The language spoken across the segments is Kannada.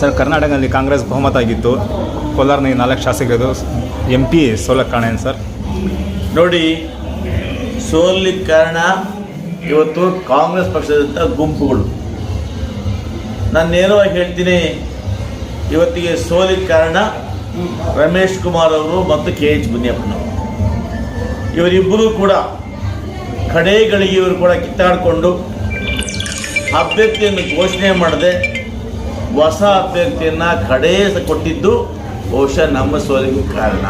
ಸರ್, ಕರ್ನಾಟಕದಲ್ಲಿ ಕಾಂಗ್ರೆಸ್ ಬಹುಮತ ಆಗಿತ್ತು. ಕೋಲಾರ್ನಲ್ಲಿ ನಾಲ್ಕು ಶಾಸಕರು ಎಂ ಪಿ ಸೋಲಕ್ಕೆ ಕಾರಣ ಏನು ಸರ್? ನೋಡಿ ಸೋಲಿಗೆ ಕಾರಣ ಇವತ್ತು ಕಾಂಗ್ರೆಸ್ ಪಕ್ಷದಂಥ ಗುಂಪುಗಳು. ನಾನು ನೇರವಾಗಿ ಹೇಳ್ತೀನಿ. ಇವತ್ತಿಗೆ ಸೋಲಿಗೆ ಕಾರಣ ರಮೇಶ್ ಕುಮಾರ್ ಅವರು ಮತ್ತು ಕೆ ಎಚ್ ಮುನಿಯಪ್ಪನವರು ಇವರಿಬ್ಬರು ಕೂಡ ಕಡೆಗಳಿಗೆ ಇವರು ಕೂಡ ಕಿತ್ತಾಡಿಕೊಂಡು ಅಭ್ಯರ್ಥಿಯನ್ನು ಘೋಷಣೆ ಮಾಡದೆ ಹೊಸ ಅಭ್ಯರ್ಥಿಯನ್ನು ಕಡೆ ಕೊಟ್ಟಿದ್ದು ಬಹುಶಃ ನಮ್ಮ ಸೋಲಿಗೆ ಕಾರಣ.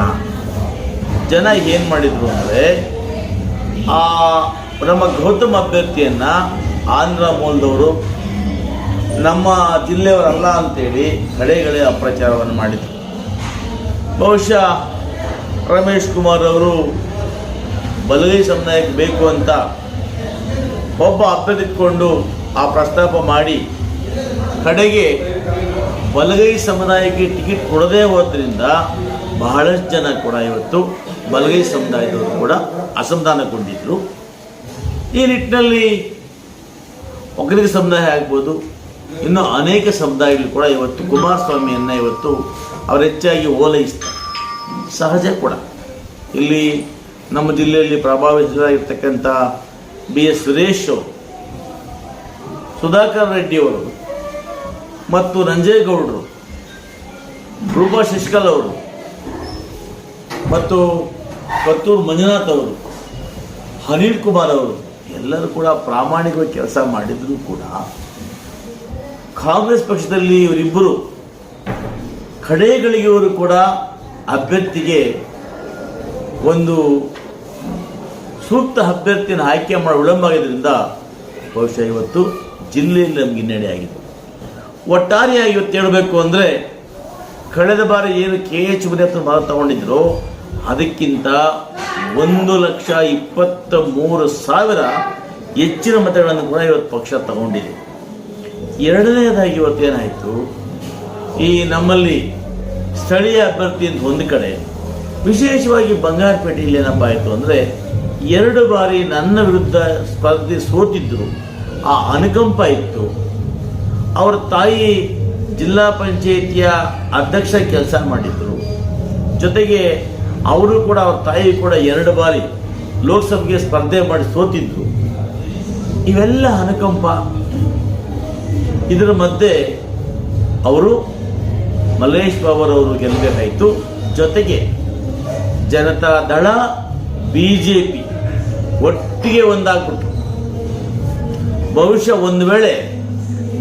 ಜನ ಏನು ಮಾಡಿದರು ಅಂದರೆ, ಆ ನಮ್ಮ ಗೌತಮ್ ಅಭ್ಯರ್ಥಿಯನ್ನು ಆಂಧ್ರ ಮೂಲದವರು ನಮ್ಮ ಜಿಲ್ಲೆಯವರಲ್ಲ ಅಂತೇಳಿ ಕಡೆಗಳೇ ಅಪ್ರಚಾರವನ್ನು ಮಾಡಿದರು. ಬಹುಶಃ ರಮೇಶ್ ಕುಮಾರ್ ಅವರು ಬಲಗೈ ಸಮುದಾಯಕ್ಕೆ ಬೇಕು ಅಂತ ಒಬ್ಬ ಅಭ್ಯರ್ಥಿಕೊಂಡು ಆ ಪ್ರಸ್ತಾಪ ಮಾಡಿ ಕಡೆಗೆ ಬಲಗೈ ಸಮುದಾಯಕ್ಕೆ ಟಿಕೆಟ್ ಕೊಡದೇ ಹೋದ್ರಿಂದ ಬಹಳಷ್ಟು ಜನ ಕೂಡ ಇವತ್ತು ಬಲಗೈ ಸಮುದಾಯದವರು ಕೂಡ ಅಸಮಾಧಾನಗೊಂಡಿದ್ದರು ಈ ನಿಟ್ಟಿನಲ್ಲಿ ಒಕ್ಕಲಿಗ ಸಮುದಾಯ ಆಗ್ಬೋದು, ಇನ್ನು ಅನೇಕ ಸಮುದಾಯಗಳು ಕೂಡ ಇವತ್ತು ಕುಮಾರಸ್ವಾಮಿಯನ್ನು ಇವತ್ತು ಅವರು ಹೆಚ್ಚಾಗಿ ಓಲೈಸ್ತಾರೆ. ಸಹಜ ಕೂಡ. ಇಲ್ಲಿ ನಮ್ಮ ಜಿಲ್ಲೆಯಲ್ಲಿ ಪ್ರಭಾವಿತರಾಗಿರ್ತಕ್ಕಂಥ ಬಿ ಎಸ್ ಸುರೇಶ್ ಅವರು, ಸುಧಾಕರ್ ರೆಡ್ಡಿ ಅವರು ಮತ್ತು ನಂಜೇಗೌಡರು ರೂಪಾ ಶಶಿಕಲ್ ಅವರು ಮತ್ತು ಕತ್ತೂರು ಮಂಜುನಾಥ್ ಅವರು, ಅನಿಲ್ ಕುಮಾರ್ ಅವರು, ಎಲ್ಲರೂ ಕೂಡ ಪ್ರಾಮಾಣಿಕವಾಗಿ ಕೆಲಸ ಮಾಡಿದರೂ ಕೂಡ ಕಾಂಗ್ರೆಸ್ ಪಕ್ಷದಲ್ಲಿ ಇವರಿಬ್ಬರು ಕಡೆಗಳಿಗೆ ಇವರು ಕೂಡ ಅಭ್ಯರ್ಥಿಗೆ ಒಂದು ಸೂಕ್ತ ಅಭ್ಯರ್ಥಿಯನ್ನು ಆಯ್ಕೆ ಮಾಡಿ ವಿಳಂಬ ಆಗಿದ್ದರಿಂದ ಬಹುಶಃ ಇವತ್ತು ಜಿಲ್ಲೆಯಲ್ಲಿ ನಮಗೆ ಹಿನ್ನಡೆ ಆಗಿದೆ. ಒಟ್ಟಾರೆಯಾಗಿ ಇವತ್ತು ಹೇಳಬೇಕು ಅಂದರೆ, ಕಳೆದ ಬಾರಿ ಏನು ಕೆ ಎಚ್ ಮುನಿಯಪ್ಪನ ಭಾಗ ತಗೊಂಡಿದ್ರು, ಅದಕ್ಕಿಂತ ಒಂದು ಲಕ್ಷ ಇಪ್ಪತ್ತ ಮೂರು ಸಾವಿರ ಹೆಚ್ಚಿನ ಮತಗಳನ್ನು ಕೂಡ ಇವತ್ತು ಪಕ್ಷ ತಗೊಂಡಿದೆ. ಎರಡನೇದಾಗಿ ಇವತ್ತೇನಾಯಿತು ಈ ನಮ್ಮಲ್ಲಿ ಸ್ಥಳೀಯ ಅಭ್ಯರ್ಥಿ ಅಂತ ಒಂದು ಕಡೆ, ವಿಶೇಷವಾಗಿ ಬಂಗಾರಪೇಟೆಯಲ್ಲಿ ಏನಪ್ಪ ಆಯಿತು ಅಂದರೆ, ಎರಡು ಬಾರಿ ನನ್ನ ವಿರುದ್ಧ ಸ್ಪರ್ಧೆ ಸೋತಿದ್ದರು ಆ ಅನುಕಂಪ ಇತ್ತು. ಅವರ ತಾಯಿ ಜಿಲ್ಲಾ ಪಂಚಾಯಿತಿಯ ಅಧ್ಯಕ್ಷ ಕೆಲಸ ಮಾಡಿದ್ರು. ಜೊತೆಗೆ ಅವರು ಕೂಡ ಅವ್ರ ತಾಯಿ ಕೂಡ ಎರಡು ಬಾರಿ ಲೋಕಸಭೆಗೆ ಸ್ಪರ್ಧೆ ಮಾಡಿ ಸೋತಿದ್ರು. ಇವೆಲ್ಲ ಅನುಕಂಪ. ಇದರ ಮಧ್ಯೆ ಅವರು ಮಲ್ಲೇಶ್ ಬಾಬರ್ ಅವರು ಗೆಲ್ಲಬೇಕಾಯಿತು. ಜೊತೆಗೆ ಜನತಾ ದಳ ಬಿ ಜೆ ಪಿ ಒಟ್ಟಿಗೆ ಒಂದಾಗ್ಬಿಟ್ರು. ಬಹುಶಃ ಒಂದು ವೇಳೆ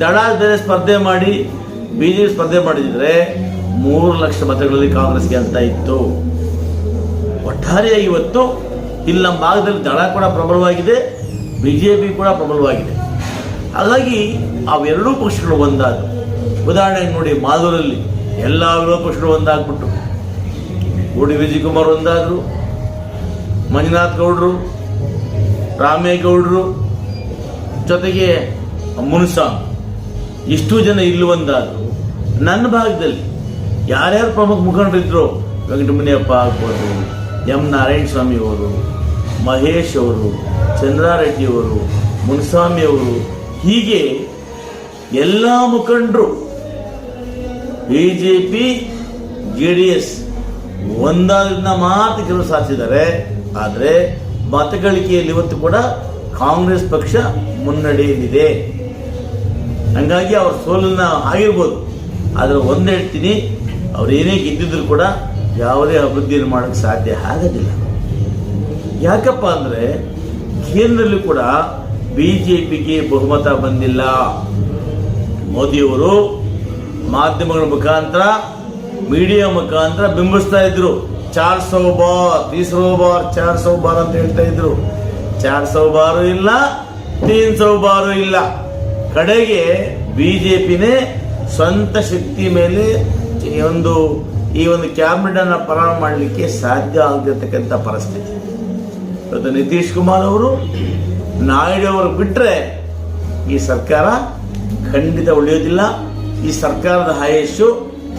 ದಳ ಬೇರೆ ಸ್ಪರ್ಧೆ ಮಾಡಿ, ಬಿ ಜೆ ಪಿ ಸ್ಪರ್ಧೆ ಮಾಡಿದ್ರೆ ಮೂರು ಲಕ್ಷ ಮತಗಳಲ್ಲಿ ಕಾಂಗ್ರೆಸ್ ಗೆಲ್ತಾ ಇತ್ತು. ಒಟ್ಟಾರೆಯಾಗಿ ಇವತ್ತು ಇಲ್ಲಿ ನಮ್ಮ ಭಾಗದಲ್ಲಿ ದಳ ಕೂಡ ಪ್ರಬಲವಾಗಿದೆ, ಬಿ ಜೆ ಪಿ ಕೂಡ ಪ್ರಬಲವಾಗಿದೆ. ಹಾಗಾಗಿ ಅವೆರಡೂ ಪಕ್ಷಗಳು ಒಂದಾದ ಉದಾಹರಣೆಗೆ ನೋಡಿ ಮಾದೂರಲ್ಲಿ ಎಲ್ಲ ವಿರೋಧ ಪಕ್ಷಗಳು ಒಂದಾಗ್ಬಿಟ್ಟು. ವಿಜಯ್ ವಿಜಯಕುಮಾರ್ ಒಂದಾದರು, ಮಂಜುನಾಥ್ ಗೌಡರು, ರಾಮೇಗೌಡರು, ಜೊತೆಗೆ ಮುನ್ಸ್ವಾಮಿ. ಇಷ್ಟು ಜನ ಇಲ್ಲಿ ನನ್ನ ಭಾಗದಲ್ಲಿ ಯಾರ್ಯಾರು ಪ್ರಮುಖ ಮುಖಂಡರಿದ್ರು ವೆಂಕಟಮುನಿಯಪ್ಪ ಆಗ್ಬೋದು, ಎಂ ನಾರಾಯಣ ಸ್ವಾಮಿ ಅವರು, ಮಹೇಶ್ ಅವರು, ಚಂದ್ರಾರೆಡ್ಡಿ ಅವರು, ಮುನ್ಸ್ವಾಮಿ ಅವರು, ಹೀಗೆ ಎಲ್ಲ ಮುಖಂಡರು B J P J D S ಒಂದಾದ್ರಿಂದ ಮಾತ್ರ ಕೆಲವು ಸಾಧಿಸಿದ್ದಾರೆ. ಆದರೆ ಮತಗಳಿಕೆಯಲ್ಲಿ ಇವತ್ತು ಕೂಡ ಕಾಂಗ್ರೆಸ್ ಪಕ್ಷ ಮುನ್ನಡೆಯಲ್ಲಿದೆ. ಹಂಗಾಗಿ ಅವ್ರ ಸೋಲನ್ನ ಆಗಿರ್ಬೋದು. ಆದರೆ ಒಂದು ಹೇಳ್ತೀನಿ, ಅವ್ರು ಏನೇ ಗೆದ್ದಿದ್ರು ಕೂಡ ಯಾವುದೇ ಅಭಿವೃದ್ಧಿಯನ್ನು ಮಾಡೋಕ್ಕೆ ಸಾಧ್ಯ ಆಗೋದಿಲ್ಲ. ಯಾಕಪ್ಪ ಅಂದರೆ ಕೇಂದ್ರದಲ್ಲಿ ಕೂಡ ಬಿ ಜೆ ಬಹುಮತ ಬಂದಿಲ್ಲ. ಮೋದಿಯವರು ಮಾಧ್ಯಮಗಳ ಮುಖಾಂತರ, ಮೀಡಿಯಾ ಮುಖಾಂತರ ಬಿಂಬಿಸ್ತಾ ಇದ್ರು. ಚಾರ್ ಸೌ ಬಾರ್ ತೀಸರೋ ಬಾರ್, ಚಾರ್ ಸೌ ಬಾರ್ ಅಂತ ಹೇಳ್ತಾ ಇದ್ರು. ಚಾರ್ ಸೌ ಬಾರು ಇಲ್ಲ, ತೀನ್ ಸೌ ಬಾರು ಇಲ್ಲ. ಕಡೆಗೆ ಬಿ ಜೆ ಪಿನೇ ಸ್ವಂತ ಶಕ್ತಿ ಮೇಲೆ ಒಂದು, ಈ ಒಂದು ಕ್ಯಾಬಿನೆಟ್ ಅನ್ನು ಪ್ರಾರಂಭ ಮಾಡಲಿಕ್ಕೆ ಸಾಧ್ಯ ಆಗದಿರ್ತಕ್ಕಂಥ ಪರಿಸ್ಥಿತಿ. ಇವತ್ತು ನಿತೀಶ್ ಕುಮಾರ್ ಅವರು, ನಾಯ್ಡು ಅವರು ಬಿಟ್ಟರೆ ಈ ಸರ್ಕಾರ ಖಂಡಿತ ಉಳಿಯೋದಿಲ್ಲ. ಈ ಸರ್ಕಾರದ ಆಯಸ್ಸು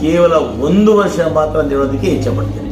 ಕೇವಲ ಒಂದು ವರ್ಷ ಮಾತ್ರ ಅಂತ ಹೇಳೋದಕ್ಕೆ ಇಚ್ಛೆ ಪಡ್ತೇನೆ.